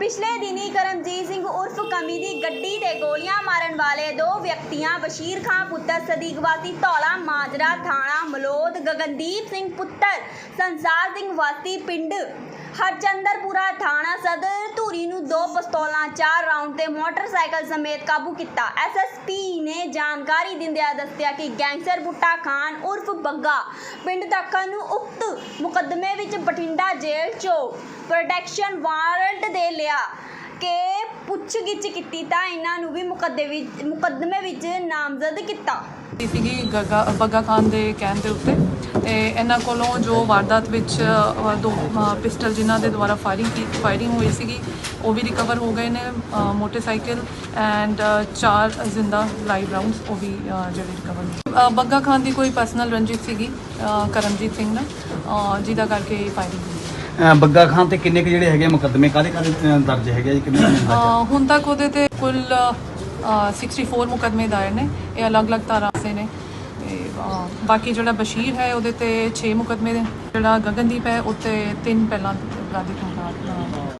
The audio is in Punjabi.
ਪਿਛਲੇ ਦਿਨੀ ਕਰਮਜੀਤ ਸਿੰਘ ਉਰਫ ਕਮੀ ਦੀ ਗੱਡੀ ਤੇ ਗੋਲੀਆਂ ਮਾਰਨ ਵਾਲੇ ਦੋ ਵਿਅਕਤੀਆਂ, ਬਸ਼ੀਰ ਖਾਨ ਪੁੱਤਰ ਸਦੀਕ ਵਾਸੀ ਧੌਲਾ, ਮਾਜਰਾ ਥਾਣਾ ਮਲੋਦ, ਗਗਨਦੀਪ ਸਿੰਘ ਪੁੱਤਰ, ਸੰਸਾਰ ਸਿੰਘ ਵਾਸੀ ਪਿੰਡ ਹਰਚੰਦਰਪੁਰਾ ਥਾਣਾ ਸਦਰ ਧੂਰੀ ਨੂੰ ਦੋ ਪਿਸਤੌਲਾਂ, ਚਾਰ ਰਾਉਂਡ ਤੇ ਮੋਟਰਸਾਈਕਲ ਸਮੇਤ ਕਾਬੂ ਕੀਤਾ। ਐਸਐਸਪੀ ਨੇ ਜਾਣਕਾਰੀ ਦਿੰਦਿਆਂ ਦੱਸਿਆ ਕਿ ਗੈਂਗਸਟਰ ਬੁੱਟਾ ਖਾਨ ਉਰਫ ਬੱਗਾ ਪਿੰਡ ਦਾਖਾ ਨੂੰ ਉਕਤ ਮੁਕੱਦਮੇ ਵਿੱਚ ਬਠਿੰਡਾ ਜੇਲ੍ਹ 'ਚੋਂ ਪ੍ਰੋਟੈਕਸ਼ਨ ਵਾਰੰਟ ਦੇ ਲਿਆ। ਕਿ ਪੁੱਛਗਿੱਛ ਕੀਤੀ ਤਾਂ ਇਹਨਾਂ ਨੂੰ ਵੀ ਮੁਕੱਦੇ ਵਿੱਚ ਮੁਕੱਦਮੇ ਵਿੱਚ ਨਾਮਜ਼ਦ ਕੀਤਾ। ਸੀਗੀ ਗੱਗਾ ਬੱਗਾ ਖਾਨ ਦੇ ਕਹਿਣ ਦੇ ਉੱਤੇ। ਤੇ ਇਹਨਾਂ ਕੋਲੋਂ ਜੋ ਵਾਰਦਾਤ ਵਿੱਚ ਦੋ ਪਿਸਟਲ ਜਿਨ੍ਹਾਂ ਦੇ ਦੁਆਰਾ ਫਾਇਰਿੰਗ ਕੀ ਫਾਇਰਿੰਗ ਹੋਈ ਸੀਗੀ ਉਹ ਵੀ ਰਿਕਵਰ ਹੋ ਗਏ ਨੇ ਮੋਟਰਸਾਈਕਲ ਐਂਡ ਚਾਰ ਜ਼ਿੰਦਾ ਲਾਈਵ ਰਾਉਂਡਸ ਉਹ ਵੀ ਜਿਹੜੇ ਰਿਕਵਰ ਬੱਗਾ ਖਾਨ ਦੀ ਕੋਈ ਪਰਸਨਲ ਰੰਜਿਸ਼ ਸੀਗੀ ਅ, ਕਰਮਜੀਤ ਸਿੰਘ ਨਾਲ ਜਿਹਦਾ ਕਰਕੇ ਫਾਇਰਿੰਗ ਹੋਈ। ਅਹ ਬੱਗਾ ਖਾਨ ਤੇ ਕਿੰਨੇ ਕੁ ਜਿਹੜੇ ਹੈਗੇ ਮੁਕੱਦਮੇ? ਕਾਹਦੇ ਕਾਹਦੇ ਅਹ ਦਰਜ ਹੈਗੇ ਆ ਜੀ? ਕਿੰਨੇ ਕਿੰਨੇ ਦਰਜ ਹੁਣ ਤੱਕ ਉਹਦੇ ਤੇ ਕੁੱਲ ਅ, 64 ਮੁਕੱਦਮੇ ਦਾਇਰ ਨੇ। ਇਹ ਅਲੱਗ-ਅਲੱਗ ਧਾਰਾ ਸੇ ਨੇ। ਤੇ ਬਾਕੀ ਜਿਹੜਾ ਬਸ਼ੀਰ ਹੈ ਉਹਦੇ ਤੇ 6 ਮੁਕੱਦਮੇ ਨੇ। ਜਿਹੜਾ ਗਗਨਦੀਪ ਹੈ ਉੱਤੇ ਤਿੰਨ ਪਹਿਲਾਂ ਅਪਰਾਧਿਕ ਮੁਕੱਦਮੇ